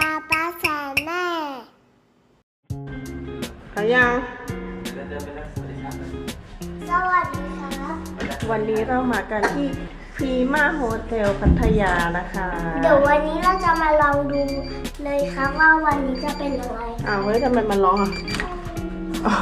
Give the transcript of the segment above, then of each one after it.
ป้าป้าแสนแม่เอายังสวัสดีครับวันนี้เรามากันที่พรีมาโฮเทลพัทยานะคะ เดี๋ยววันนี้เราจะมาลองดูเลยครับว่าวันนี้จะเป็นยังไงอ้าวเฮ้ยทำไมมันร้องอะอ๋อ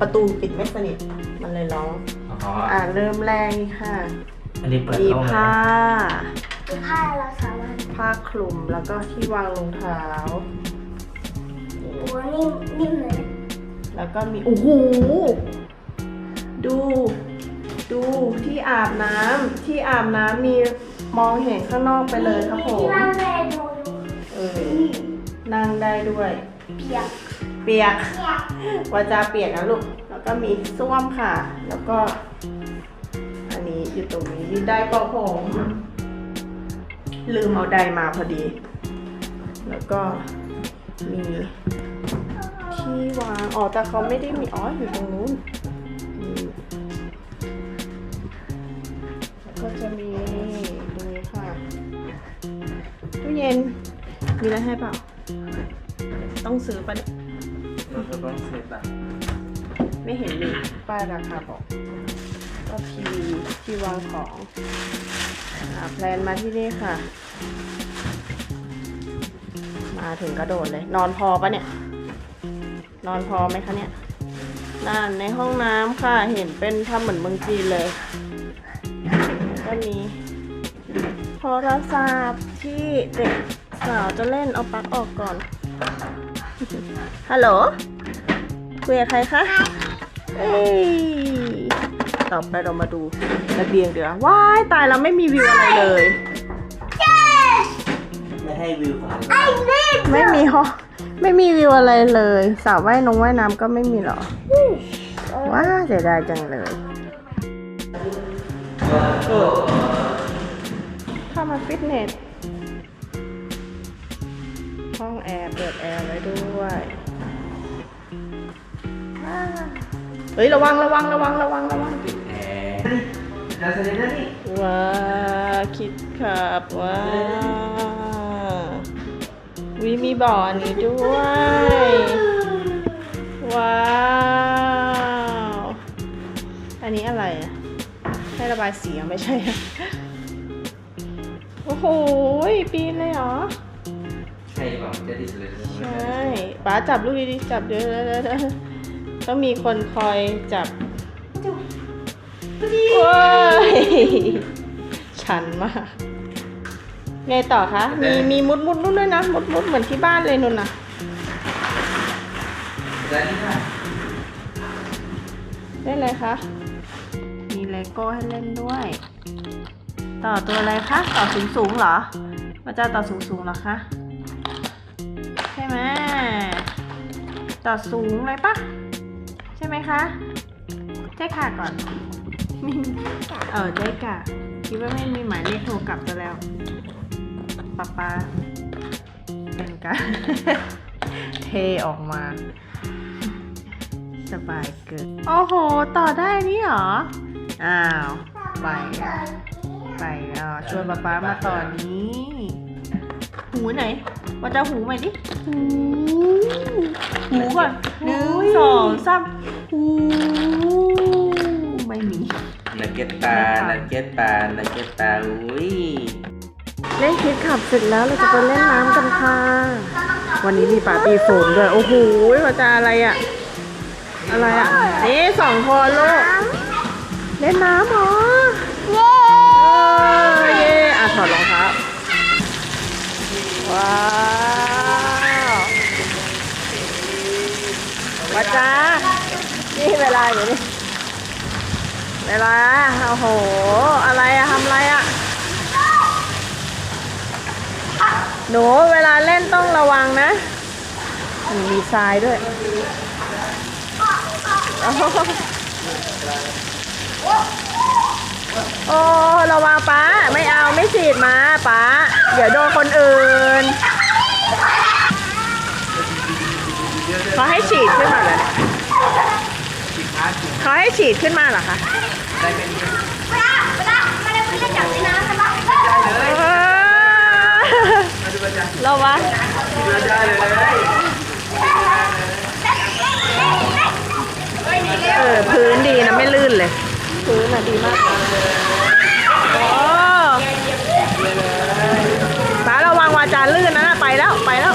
ประตูปิดไม่สนิทมันเลยร้อง อ๋ออ่าเริ่มแรกนี่ค่ะ อันนี้เปิดมีโล่งเลยผ้าคือผ้าเราสามารถ ผ้าคลุมแล้วก็ที่วางรองเท้า โอ้นิ่มนิ่มเลย แล้วก็มี โอ้โห ดู ดูที่อาบน้ำที่อาบน้ำมีมองเห็นข้างนอกไปเลยครับผม ที่บ้านแม่ดูเออ นั่งได้ด้วย เปียกเปียก เปียกวาจาเปียกนะลูก แล้วก็มีส้วมค่ะ แล้วก็ อันนี้อยู่ตรงนี้มีได้ปอกผม ลืมเอาไดมาพอดี แล้วก็มีที่วาง อ๋อ แต่เขาไม่ได้มี อ๋อ อยู่ตรงนู้นอืมแล้วก็จะมีตรงนี้ค่ะตู้เย็น มีอะไรให้เปล่า ต้องซื้อปะเนี่ยเราจะต้องเซตอะไม่เห็นมีป้ายราคาบอก ก็ทีวีที่วางของอ่า แพลนมาที่นี่ค่ะ มาถึงกระโดดเลย นอนพอปะเนี่ย นอนพอไหมคะเนี่ยนั่นในห้องน้ำค่ะ เห็นเป็นทำเหมือนเมืองจีนเลยแล้วก็มีโทรศัพท์ที่เด็กสาวจะเล่นเอาปลั๊กออกก่อน ฮัลโหลคุยกับใครคะ เอ้ย ต่อไปเรามาดูระเบียงเดี๋ยวาว้ายตายเราไม่มีวิวอะไรเลย ไม่ให้วิวของไอ้นี่ไม่มีฮอไม่มีวิวอะไรเลยสระว่ายนงว่ายน้ำก็ไม่มีหรอว้าเสียดายจังเลยเออเข้ามาฟิตเนสห้องแอร์เปิดแอร์ไว้ด้วยว้า เฮ้ยระวังระวังระวังระวังระวังติดแอร์จะเสร็จแล้วนี่ว้าคิดขับว้าวิมีบ่ออันนี้ด้วย ว้าว อันนี้อะไรอะ ให้ระบายสีอะไม่ใช่อะโอ้โหปีนเลยเหรอใช่ป่ะจะดิสเลยใช่ป้าจับลูกดีๆจับเดี๋ยวๆๆ ต้องมีคนคอยจับว้ายชันมาก ไงต่อคะ มีมีมุดมุดนู่นด้วยนะ มุดมุดเหมือนที่บ้านเลยนุ่นนะแล้วนี่ค่ะเล่นอะไรคะ มีเลโก้ให้เล่นด้วย ต่อตัวอะไรคะ ต่อสูงสูงๆเหรอมาจะต่อสูงสูงๆเหรอคะ ใช่ไหมต่อสูงเลยปะใช่ ไหมคะเจ๊ค่ะก่อนมีเออเจ๊ค่ะคิดว่าไม่มีหมายเลขโทรกลับจะแล้วป๊าป๊าเป็นการเทออกมา สบายเกินโอ้โห ต่อได้นี่เหรอ อ้าว ไปอะไปอะชวนป๊าป๊ามาต่อนี้ หูไหน ว่าจะหูใหม่ดิหูหูก่อนหนึ่งสองสามหูไม่มีนักเก็ตปลานักเก็ตปลานักเก็ตปลาอุ้ยเล่นคิดขับเสร็จแล้วเราจะไปเล่นน้ำกันค่ะ วันนี้มีปาร์ตี้โฟมด้วย โอ้โหว่าจะอะไรอะ อะไรอะ นี่สองคนลูก เล่นน้ำเหรอ เย้เออเย่อะถอดรองเท้า ว้าววัดจ้านี่เวลาอยู่นี่เวลาโอ้โห อะไรอะทำอะไรอะหนูเวลาเล่นต้องระวังนะ มีทรายด้วยโอ้ ระวังป้าไม่เอาไม่ฉีดมาป้า เดี๋ยวโดนคนอื่นเขาให้ฉีดขึ้นมาเหรอเนี่ยสิบห้าสิบเขาให้ฉีดขึ้นมาเหรอคะได้เป็นเยอะเวลาเวลามาเล่นเล่นจับในน้ำใช่ปะได้เลยเออมาดูประจันระวังได้เลยเออพื้นดีนะไม่ลื่นเลย ซื้อน่ะดีมากโอ้ป้าระวังวาจาลื่นนะ ไปแล้ว ไปแล้ว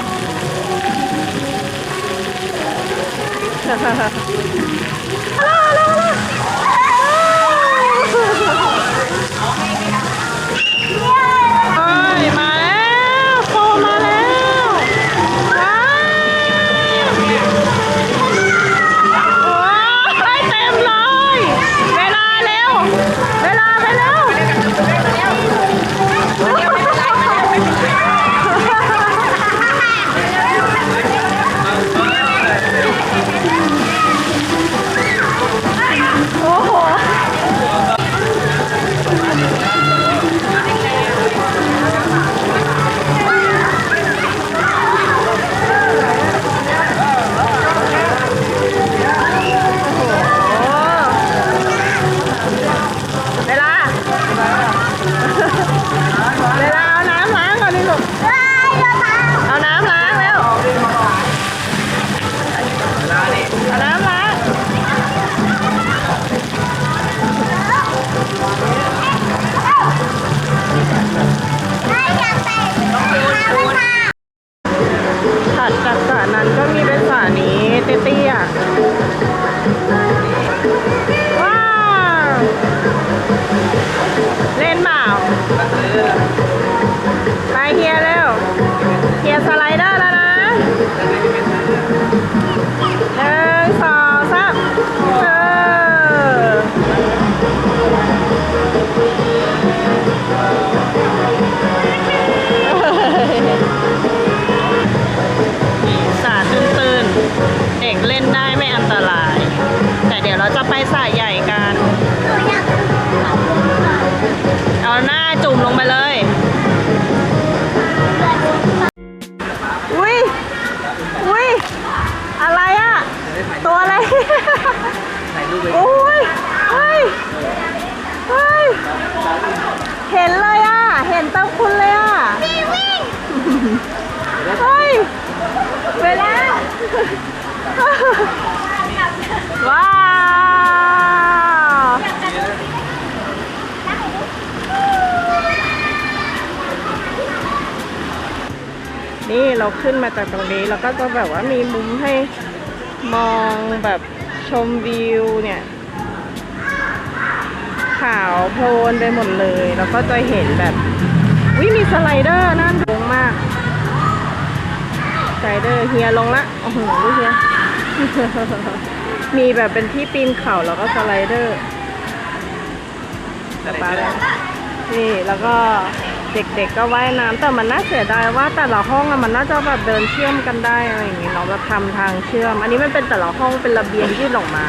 ตี้ยๆ ว้าวนี่เราขึ้นมาจากตรงนี้แล้วก็จะแบบว่ามีมุมให้มองแบบชมวิวเนี่ย ขาวโพลนไปหมดเลย แล้วก็จะเห็นแบบวิมีสไลเดอร์นั่นสูงมากสไลเดอร์เฮียลงละโอ้โหดูเฮีย มีแบบเป็นที่ปีนเขาแล้วก็สไลเดอร์แต่ปลาแล้วนี่แล้วก็เด็กๆก็ว่ายน้ำแต่มันน่าเสียดายว่าแต่ละห้องอะมันน่าจะแบบเดินเชื่อมกันได้อะไรอย่างงี้เนาะแบบทำทางเชื่อม อันนี้มันเป็นแต่ละห้องเป็นระเบียงยื่นออกมา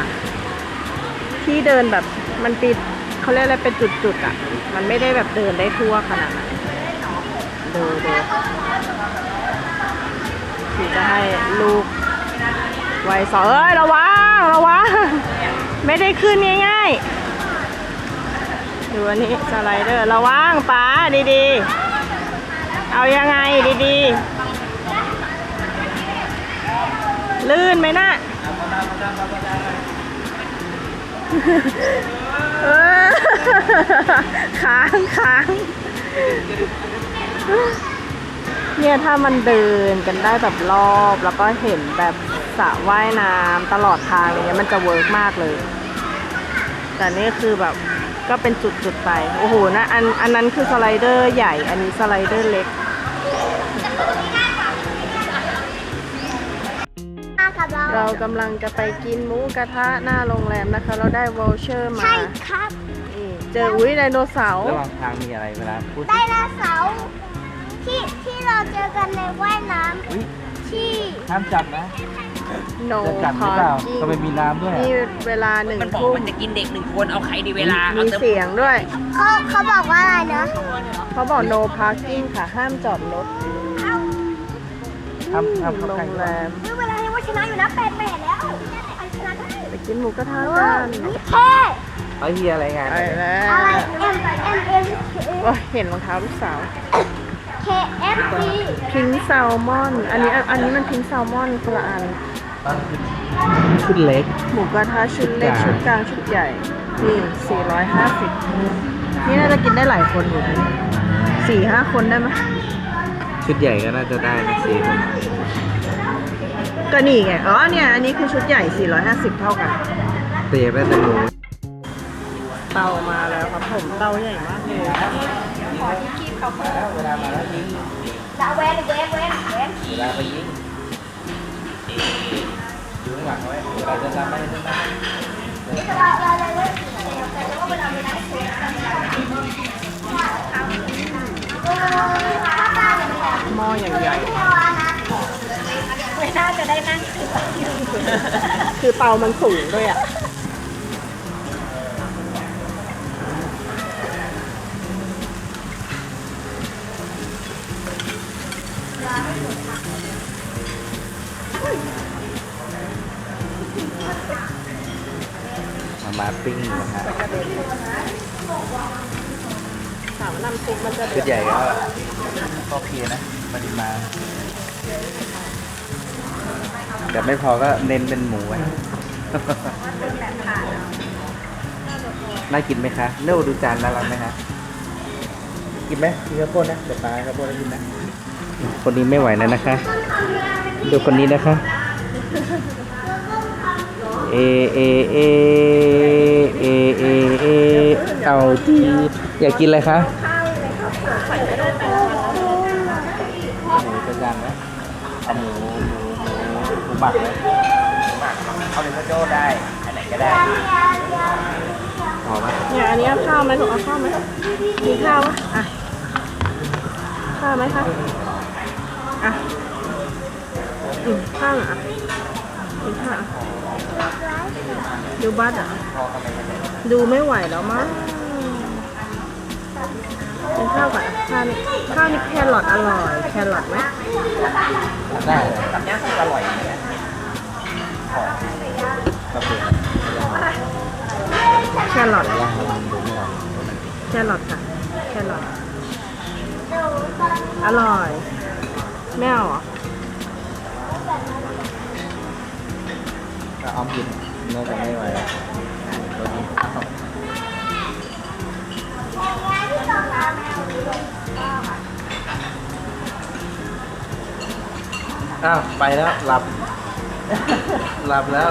ที่เดินแบบมันติดเขาเรียกอะไรเป็นจุดๆอะมันไม่ได้แบบเดินได้ทั่วขนาดนั้นดูดูที่จะให้ลูก ไวสอเอ้ยระวังระวังไม่ได้ขึ้นง่ายๆดูอันนี้สไลเดอร์ระวังป้าดีๆ เอายังไงดีๆ ลื่นไหมน่ะค้างค้างเนี่ยถ้ามันเดินกันได้แบบรอบแล้วก็เห็นแบบ สระว่ายน้ำตลอดทางอะไรเงี้ยมันจะเวิร์กมากเลย แต่นี่คือแบบก็เป็นจุดๆไป โอ้โหนะอันอันนั้นคือสไลเดอร์ใหญ่ อันนี้สไลเดอร์เล็กมากับเราเรากำลังจะไปกินหมูกระทะหน้าโรงแรมนะคะ เราได้วอลเชอร์มาใช่ครับนี่เจออุ้ยไดโนเสาร์ระหว่างทางมีอะไรเวลาพูดไดโนเสาร์ที่ที่เราเจอกันในว่ายน้อุ้ยำที่ห้ามจับนะ โนจะกัดหรือเปล่าทำไมมีน้ำด้วยอะนี่เวลาหนึ่งมันบอกทุ่มมันจะกินเด็กหนึ่งคนเอาใครดีเวลาเอามีเติมเสียงด้วย เขาเขาบอกว่าอะไรนะเขาบอก no parking ค่ะ ห้ามจอดรถห้ามห้ามเข้าโรใกล้งแรมคือเวลาที่ว่าชนะอยู่นะแปดแปดแล้วใครชนะได้ไปกินหมูกระทะเอกัอนนี่แค่เอาเฮียอะไรงานไปแล้วอะไร M M M โอ้ยเห็นรองเท้าลูกสาว KFC พิงแซลมอน อันนี้อันนี้มันพิงแซลมอนคนละอันตอนขึ้นชุดเล็ก หมูกระทะชุดเล็กชุชุดดกกลาลางงชุดใหญ่ นี่ 450 นี่น่าจะกินได้หลายคนอยู่นะสี่ห้าคนได้ไหมชุดใหญ่ก็น่าจะได้นะสี่คนก็นี่ไง อ๋อเนี่ย อันนี้คือชุดใหญ่ 450 เท่ากันแต่อยากได้แต่หมูเตามาแล้วครับผมเตาใหญ่มากเลย เวลามาแล้วยิงดาเวนเวนเวนเวนเวลาไปยิงอยู่ข้างหลังเอาไว้เวลาจะทำไม่ได้จะทำนี่จะเราเราเลยเลยแต่ว่าเวลาเวลาเสียถ้าตาเนี่ยมันแบบหม้ออย่างใหญ่ไม่เอาอันนะไม่น่าจะได้นั่งคือคือเตามันสูงด้วยอะ มามาปิ้งนะฮะถามว่านำซุปมันจะชุดใหญ่ก็ก็โอเคนะปริมาณแต่ไม่พอก็เน้นเป็นหมูไว้ น่ากินไหมคะเน่าดูจานน่ารักไหมคะกินไหมกินข้าวโพดนะเดี๋ยวปลาข้าวโพดให้กินนะ คนนี้ไม่ไหวแล้วนะคะ ดูคนนี้นะคะ เอเอเอเอเอเอเอาทีอยากกินอะไรคะหมูจะจานไหมเอาหมูหมูหมูหมูหมักไหมหมูหมักเอาเลยก็โจ้ได้อันไหนก็ได้พอไหมเนี่ยอันนี้เอาข้าวไหมลูกเอาข้าวไหมมีข้าวไหมอะข้าวไหมคะอะอืมข้าวเหรออะมีข้าวอะ ดูบัตรอะพอกันไปเลยดูไม่ไหวแล้วมั้งกินข้าวก่อนอะข้าวนี่ข้าวนี่แครอทอร่อย แครอทไหมได้ตับย่างอร่อยเนี่ยขอก็เป็นแครอทย่างลองดูไม่ออกแครอทค่ะ แครอทอร่อยไม่เอา เหรอก็อ้อมกินน่าจะไม่ไหวแล้วรสนี้อ้าวไปแล้วหลับ หลับแล้ว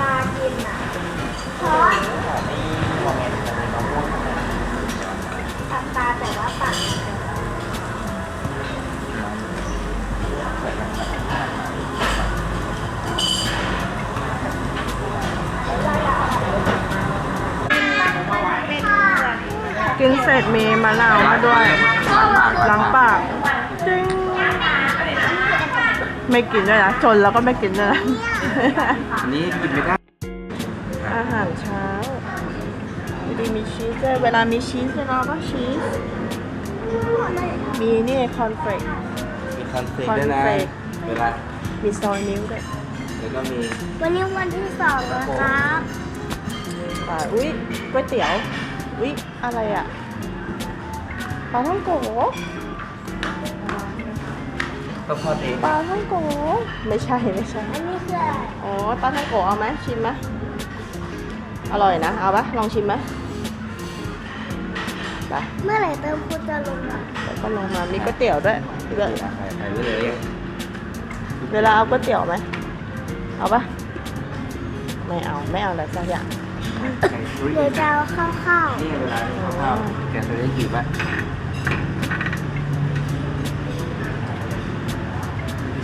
ตากินอะเพราะตัดตาแต่ว่าตัด กินเสร็จมีมะนาวมาด้วยล้างปากจึ้งไม่กินด้วยนะจนแล้วก็ไม่กินด้วยนะอันนี้กินไม่ได้อาหารเช้าดีมีชีสด้วยเวลามีชีสเนี่ยเราก็ชีส มีนี่คอนเฟลกมีคอนเฟกต์ด้วยนะคอนเฟกต์เวลามีซอยมิ้วด้วยแล้วก็มีวันนี้วันที่สองแล้วครับปลาอุ้ยก๋วยเตี๋ยวอุ้ยอะไรอะ ปลาท่องโกข้าวโพดเองปลาท่องโกไม่ใช่ไม่ใช่อันนี้คืออะไรอ๋อปลาท่องโกเอาไหมชิมไหมอร่อยนะ เอาปะลองชิมไหมไปเมื่อไหร่เติมพูจะลงมาแล้วก็ลงมา มีก๋วยเตี๋ยวด้วยเลือกใส่ใส่ไว้เลย เวลาเอาก๋วยเตี๋ยวไหม เอาปะไม่เอา ไม่เอาอะไรสักอย่างใส่ชุดเดี๋ยวจะเอาข้าวข้าว นี่เวลาที่ข้าวแกงใส่ได้กี่ไหม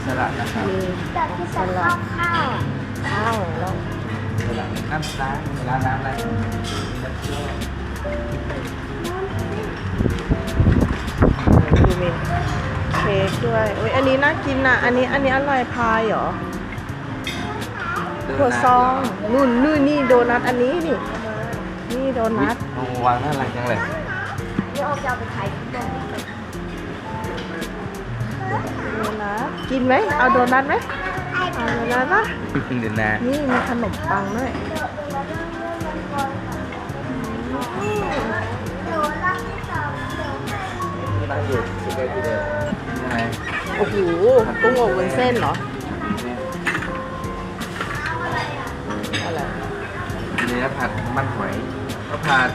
สลัดนะครับมีแต่ที่จะข้าวข้าวข้าวแล้วสลัดน้ำน้ำเวลาน้ำอะไรน้ำเชื่อดูมีเค้กด้วยอุ้ยอันนี้น่ากินอะ อันนี้อันนี้อะไรพายเหรอถั่วซองนู่นนู่นนี่โดนัทอันนี้นี่นี่โดนัทโอ้วางน่ารักจังเลยเดี๋ยวเอาจะเอาไปขายที่ตรงนี้ โดนัทกินไหมเอาโดนัทไหมเอาโดนัทปะเดี๋ยวนะนี่มีขนมปังด้วยหนูรักที่สองเดี๋ยวให้อยู่สุดได้ที่เดิมยังไงโอ้โหกุ้งอบวุ้นเส้นเหรออะไรเนื้อผัดมันหอยข้าวผัด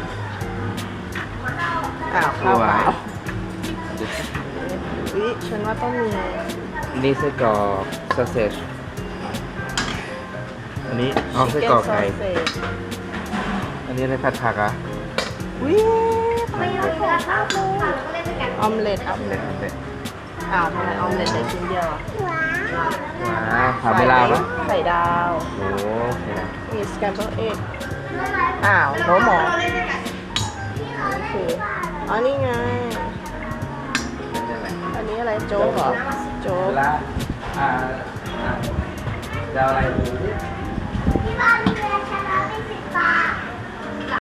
อ้าวข้าวเปล่าสวยวิ ฉันว่าต้องมีนี่ไส้กรอกซอสเซจอันนี้อ๋อไส้กรอกไก่ chicken sausage อันนี้อะไรผัดผักอะวิไม่เอาเสื้อข้าวปูแล้วก็เล่นด้วยกันออมเล็ตออมเล็ตอ้าวทำไมออมเล็ตได้ชิ้นเดียวอะว้าวผ่านเวลาปะไข่ดาว โอ้โหมีสแกมเปิลเอ็กอ้าวโนหมอนี่คืออ๋อนี่ไงอันนี้อะไรโจ๊กเหรอโจ๊กเวลาอ่าอ่าจะ เอาอะไรที่บ้านมี